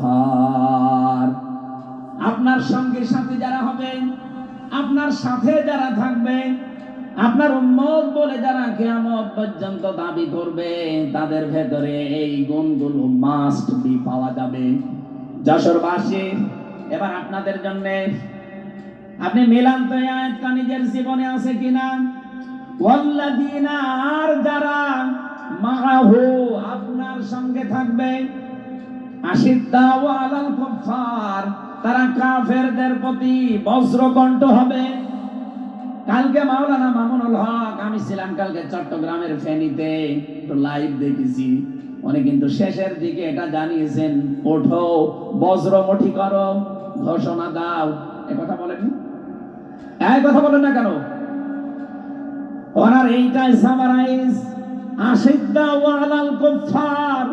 কুফফার আপনার সঙ্গে সাথে যারা হবে, আপনার সাথে যারা থাকবে, আপনার উম্মত বলে যারা কিয়ামত পর্যন্ত দাবি করবে, তাদের ভেতরে এই গুণগুলো মাস্ট বি পাওয়া যাবে। যশোরবাসী, এবার আপনাদের জন্য, আপনি মিলান তো আয়াতটা নিজের জীবনে আছে কিনা? ওয়াল্লাযীনা আর যারা মাআহু আপনার সঙ্গে থাকবে তারা কাফেরদের প্রতি বজ্রকণ্ঠ হবে। কালকে মাওলানা মামুনুল হক, আমি ছিলাম কালকে চট্টগ্রামের একটু লাইভ দেখেছি। উনি কিন্তু শেষের দিকে এটা জানিয়েছেন, ওঠো বজ্রমুঠি করো, ঘোষণা দাও। এ কথা বলেন কথা বলেন না কেন? ওনার এইটাই সামারাইজ আশিদ্দা ওয়ালাল কুফার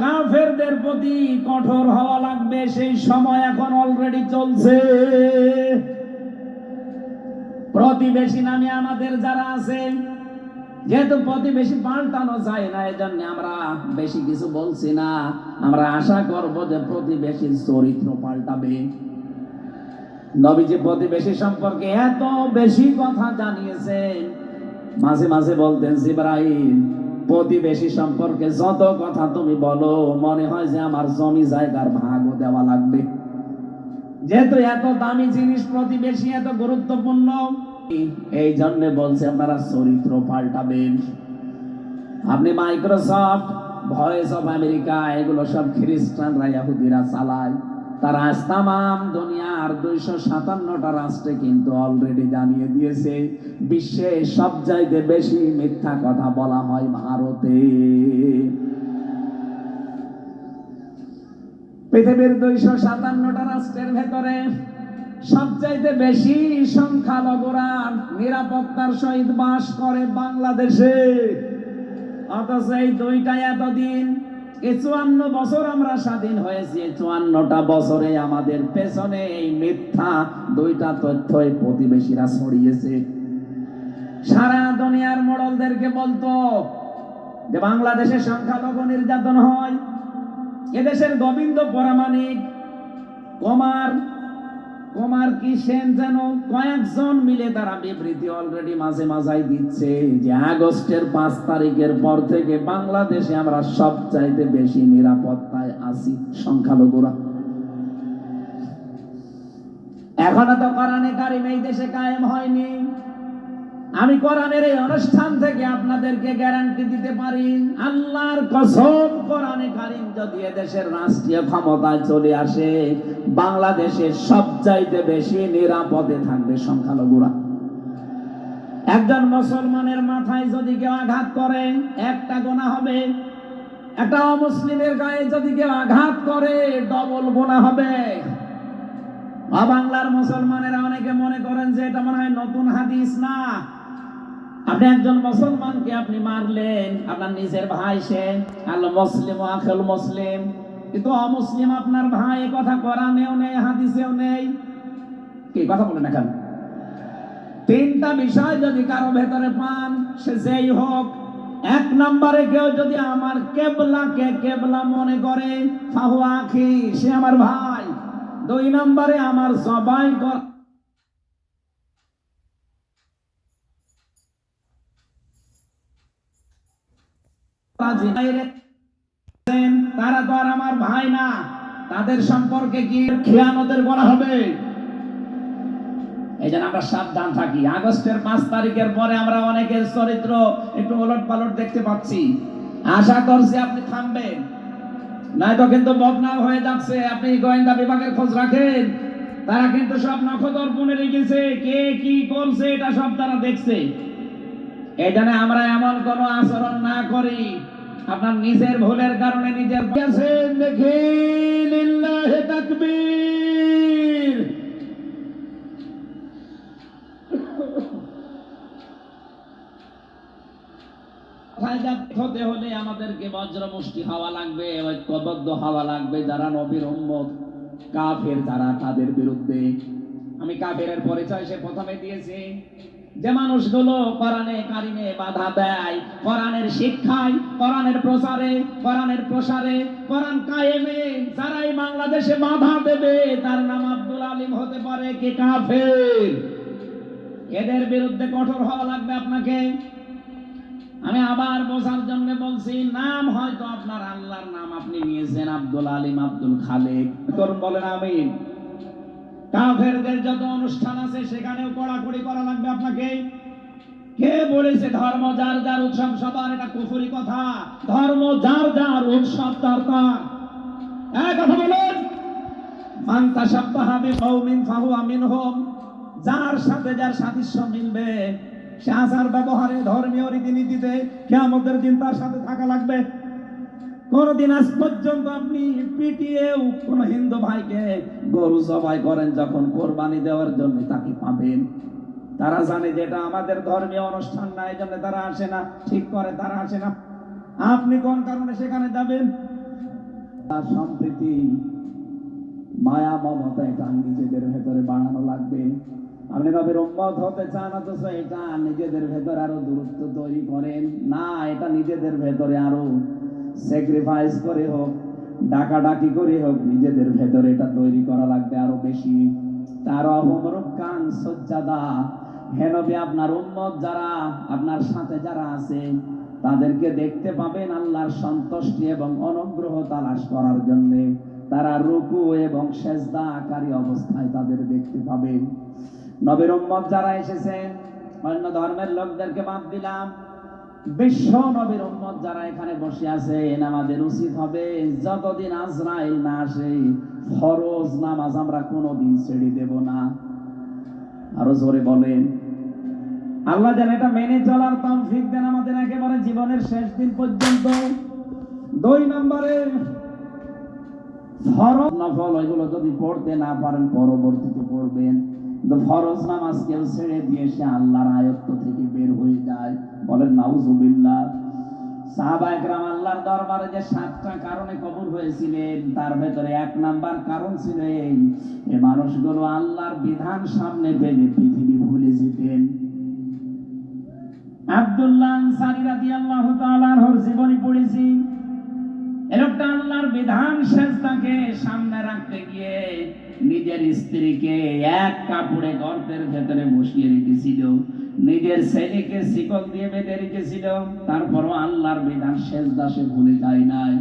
কাফেরদের প্রতি কঠোর হওয়া লাগবে, সেই সময় এখন অলরেডি চলছে। প্রতিবেশী নামে আমাদের যারা আছে, যেহেতু প্রতিবেশী পাল্টানো যায় না এই জন্য আমরা বেশি কিছু বলছি না। আমরা আশা করব যে প্রতিবেশীর চরিত্র পাল্টাবে। নবীজি প্রতিবেশী সম্পর্কে এত বেশি কথা জানিয়েছেন। মাঝে মাঝে বলতেন, জিব্রাইল প্রতিবেশী সম্পর্কে যত কথা তুমি বলো, মনে হয় যে আমার জমি জায়গার ভাগও দেওয়া লাগবে। যেহেতু এত দামি জিনিস প্রতিবেশী এত গুরুত্বপূর্ণ এই জন্য বলছে আপনারা চরিত্র পাল্টাবেন। আপনি মাইক্রোসফট, ভয়েস অফ আমেরিকা, এগুলো সব খ্রিস্টানরা ইহুদিরা চালায়। তারা আজ তামাম দুনিয়ার দুইশো সাতান্নটা রাষ্ট্রে কিন্তু অলরেডি জানিয়ে দিয়েছে, বিশ্বে সব চাইতে বেশি মিথ্যা কথা বলা হয় ভারতে। পৃথিবীর দুইশো সাতান্নটা রাষ্ট্রের ভেতরে সবচাইতে বেশি সংখ্যালঘুরা নিরাপত্তার সহিত বাস করে বাংলাদেশে। অথচ এই দুইটা এতদিন চুয়ান্ন বছর আমরা স্বাধীন হয়েছি চুয়ান্নটা বছরে আমাদের পেছনে এই মিথ্যা দুইটা তথ্যই প্রতিবেশীরা ছড়িয়েছে। সারা দুনিয়ার মোড়লদেরকে বলতো যে বাংলাদেশে সংখ্যালঘু নির্যাতন হয়, এদেশের গোবিন্দ পরামানিক কুমার কুমার কি সেন যেন কয়েকজন মিলে তারা বিবৃতি অলরেডি মাঝে মাঝাই দিচ্ছে যে আগস্টের পাঁচ তারিখের পর থেকে বাংলাদেশে আমরা সব চাইতে বেশি নিরাপত্তায় আছি সংখ্যালঘুরা। এখনও তো কারণে কারিম এই দেশে কায়েম হয়নি। আমি কোরআনের এই অনুষ্ঠান থেকে আপনাদেরকে গ্যারান্টি দিতে পারি, আল্লাহর কসম কোরআনে কারিম যদি দেশের রাষ্ট্রীয় ক্ষমতায় চলে আসে, বাংলাদেশে সবচাইতে বেশি নিরাপদে থাকবে সংখ্যালঘুরা। একজন মুসলমানের মাথায় যদি কেউ আঘাত করে, একটা গোনা হবে। একটা অমুসলিমের গায়ে যদি কেউ আঘাত করে ডবল গোনা হবে। বাংলার মুসলমানেরা অনেকে মনে করেন যে এটা মনে হয় নতুন হাদিস না। আপনি একজন মুসলমানকে আপনি মারলেন, আপনার নিজের ভাই সে আল মুসলিম আখেল মুসলিম। কিন্তু অমুসলিম আপনার ভাই কথা কোরআনেও নেই, হাদিসেও নেই। কি কথা বলেন এখন? তিনটা বিষয় যদি কারও ভেতরে পান, সে যেই হোক, এক নম্বরে কেউ যদি আমার কেবলাকে কেবলা মনে করে, ফাহু আখি, সে আমার ভাই। দুই নম্বরে আমার সবাই কর তারা তো আর আমার ভাই না, তাদের সম্পর্কে কি বলা হবে? এই জন্য আমরা সাবধান থাকি। আগস্টের পাঁচ তারিখের পরে আমরা অনেকের চরিত্র একটু ওলট পালট দেখতে পাচ্ছি। আশা করছি আপনি থামবেন। কিন্তু বদনাম হয়ে যাচ্ছে। আপনি গোয়েন্দা বিভাগের খোঁজ রাখেন। তারা কিন্তু সব রেখেছে কে কি করছে এটা সব তারা দেখছে। এই জন্য আমরা এমন কোন আচরণ না করি। আপনার নিজের ভুলের কারণে নিজের আছেন দেখি লিল্লাহে তাকবীর। হতে হলে আমাদেরকে বজ্র মুষ্টি হাওয়া লাগবে ঐক্যবদ্ধ হাওয়া লাগবে যারা নবীর উম্মত কাফের যারা তাদের বিরুদ্ধে। আমি কাফের পরিচয় সে প্রথমে দিয়েছি। যে মানুষগুলো কোরআনে কারিমে বাধা দেয়, কোরআনের শিক্ষায়, কোরআনের প্রচারে, কোরআনের প্রসারে, কোরআন কায়েমে যারাই বাংলাদেশে বাধা দেবে, তার নাম আব্দুল আলিম হতে পারে কে কাফের? এদের বিরুদ্ধে কঠোর হওয়া লাগবে আপনাকে? আমি আবার বোঝার জন্য বলছি, নাম হয়তো আপনার আল্লাহর নাম আপনি নিয়েছেন, আব্দুল আলিম আব্দুল খালেক। করুন বলেন আমিন। কাফেরদের যত অনুষ্ঠান আছে, সেখানেও কড়াকড়ি করা লাগবে আপনাকে। কে বলেছে ধর্ম যার যার উৎসব, সবার এটা কুফুরি কথা। ধর্ম যার যার উৎসব তার তার এক কথা বলুন। মান তাসাব্বাহা বিকওমিন ফাহুয়া মিনহুম, যার সাথে যার সাদৃশ্য মিলবে, সে আচার ব্যবহারে ধর্মীয় রীতিনীতিতে কিয়ামতের দিন তার সাথে থাকা লাগবে। কোনদিন আজ পর্যন্ত আপনি পিটিয়েও কোন হিন্দু ভাইকে গরু জবাই করেন যখন কোরবানি দেওয়ার জন্য তাকে পাবেন। তারা জানে যে এটা আমাদের ধর্মীয় অনুষ্ঠান না, এই জন্য তারা আসে না। ঠিক করে তারা আসে না। আপনি কোন কারণে সেখানে যাবেন? তার সম্প্রীতি, মায়া, মমতা, এটা নিজেদের ভেতরে বাড়ানো লাগবে। আপনি নবীর উম্মত হতে চান অথচ এটা নিজেদের ভেতরে আরও দূরত্ব তৈরি করেন। না, এটা নিজেদের ভেতরে আরও স্যাক্রিফাইস করে হোক, ডাকাডাকি করে হোক, নিজেদের ভেতরে এটা তৈরি করা লাগবে আরও বেশি। তার অহমরুকান সজ্জাদা। হেনবে আপনার উম্মত যারা, আপনার সাথে যারা আছে, তাদেরকে দেখতে পাবেন আল্লাহর সন্তুষ্টি এবং অনুগ্রহ তালাশ করার জন্য। তারা রুকু এবং সেজদাকারী অবস্থায় তাদের দেখতে পাবেন। নবীর উম্মত যারা এসেছেন, অন্য ধর্মের লোকদেরকে বাদ দিলাম। বিশ্ব নবীর উম্মত যারা এখানে বসে আছেন, আমাদের উচিত হবে যতদিন আজরাইল না আসে, ফরজ নামাজ আমরা কোনোদিন ছেড়ে দেব না। আরও জোরে বলেন। আল্লাহ যেন এটা মেনে চলার তৌফিক দেন আমাদের একেবারে জীবনের শেষ দিন পর্যন্ত। দুই নম্বরে, ফরজ নফল এগুলো যদি পড়তে না পারেন, পরবর্তীতে পড়বেন। কিন্তু ফরজ নামাজ কেউ ছেড়ে দিয়ে সে আল্লাহর আয়ত্ত থেকে বের হয়ে যায়। বলেন, নাউজুবিল্লাহ। সাহাবা একরাম আল্লাহর দরবারে যে সাতটা কারণে কবুল হয়েছিলেন, তার ভেতরে এক নাম্বার কারণ ছিল এই, এ মানুষগুলো আল্লাহর বিধান সামনে পেলে পৃথিবী ভুলে যেতেন। আব্দুল্লাহ আনসারী রাদিয়াল্লাহু তাআলার জীবনী পড়েছি। এরকম আল্লাহর বিধান শেষটাকে সামনে রাখতে গিয়ে নিজের স্ত্রীকে এক কাপড়ে গর্তের ভেতরে বসিয়ে রেখেছিল। নিজের ছেলেকে শিকল দিয়ে বেঁধে রেখেছিল। তারপরও আল্লাহর বিধান শেষ দাসে ভুলে যায় নাই।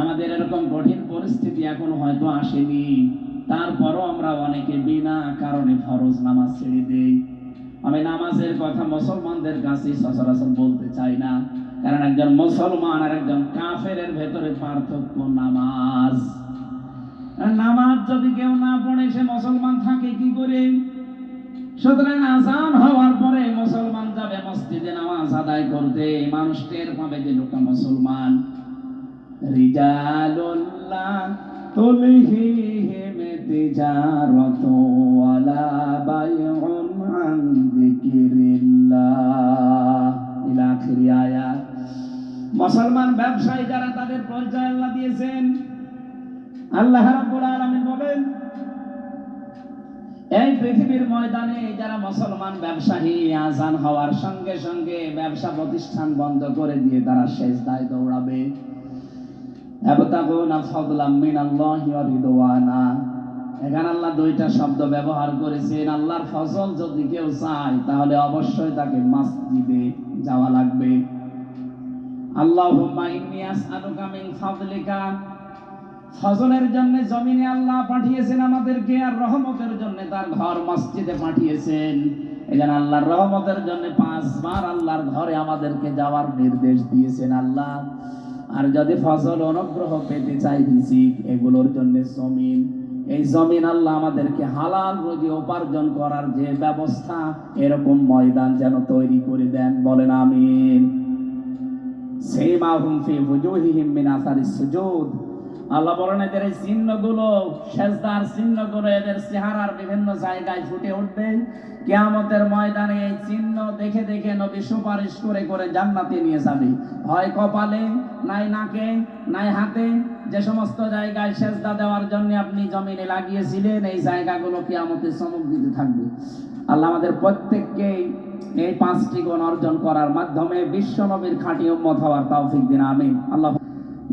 আমাদের এরকম কঠিন পরিস্থিতি এখন হয়তো আসেনি। তারপরও আমরা অনেকে বিনা কারণে ফরজ নামাজ ছেড়ে দেই। আমি নামাজের কথা মুসলমানদের কাছে সচরাচর বলতে চাই না। কারণ একজন মুসলমান আর একজন কাফের ভেতরে পার্থক্য নামাজ। নামাজ যদি কেউ না পড়ে, সে মুসলমান থাকে কি করে? সুতরাং আজান হওয়ার পরে মুসলমান যাবে মসজিদে নামাজ আদায় করতে। মানুষ টের পাবে যে লোকটা মুসলমান। মুসলমান ব্যবসায়ী যারা তাদের পরিচয় আল্লাহ দিয়েছেন। আল্লাহ রাব্বুল আলামিন বলেন, এই পৃথিবীর ময়দানে যারা মুসলমান ব্যবসায়ী, আজান হওয়ার সঙ্গে সঙ্গে ব্যবসা প্রতিষ্ঠান বন্ধ করে দিয়ে তারা শেষ দায় দৌড়াবে এখানে আল্লাহ দুইটা শব্দ ব্যবহার করেছেন, আল্লাহর ফজল যদি কেউ চায়, তাহলে অবশ্যই তাকে মসজিদে যাওয়া লাগবে। আল্লাহুম্মা ইন্নী আসআলুকা মিন ফাদলিকা। ফজলের জন্য জমিনে আল্লাহ পাঠিয়েছেন আমাদেরকে আর রহমতের জন্য তার ঘর মসজিদে পাঠিয়েছেন। এখানে আল্লাহর রহমতের জন্য পাঁচবার আল্লাহর ঘরে আমাদেরকে যাওয়ার নির্দেশ দিয়েছেন আল্লাহ। আর যদি ফসল অনুগ্রহ পেতে চাই দিছি এগুলোর জন্য জমিন, এই জমিন আল্লাহ আমাদেরকে হালাল রুজি উপার্জন করার যে ব্যবস্থা, এরকম ময়দান যেন তৈরি করে দেন। বলেন আমিন। সেইমাহুম ফি wujuhihim মিন সুজুদ। আল্লাহ বলেন, এদের এই চিহ্নগুলো সেজদার চিহ্নগুলো এদের চেহারার বিভিন্ন জায়গায় ফুটে উঠবে। কিয়ামতের ময়দানে এই চিহ্ন দেখে দেখে নবী সুপারিশ করে করে জান্নাতে নিয়ে যাবে। হয় কপালে, নাই নাকে, নাই হাতে, যে সমস্ত জায়গায় সেজদা দেওয়ার জন্য আপনি জমিনে লাগিয়েছিলেন, এই জায়গাগুলো কিয়ামতে চমক দিতে থাকবে। আল্লাহ আমাদের প্রত্যেককে এই পাঁচটি গুণ অর্জন করার মাধ্যমে বিশ্ব নবীর খাঁটি উম্মত হওয়ার তৌফিক দিন, আমিন। আল্লাহ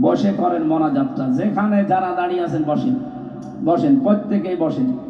বসে করেন মনাজাতটা। যেখানে যারা দাঁড়িয়ে আছেন বসেন। বসেন প্রত্যেকেই বসেন।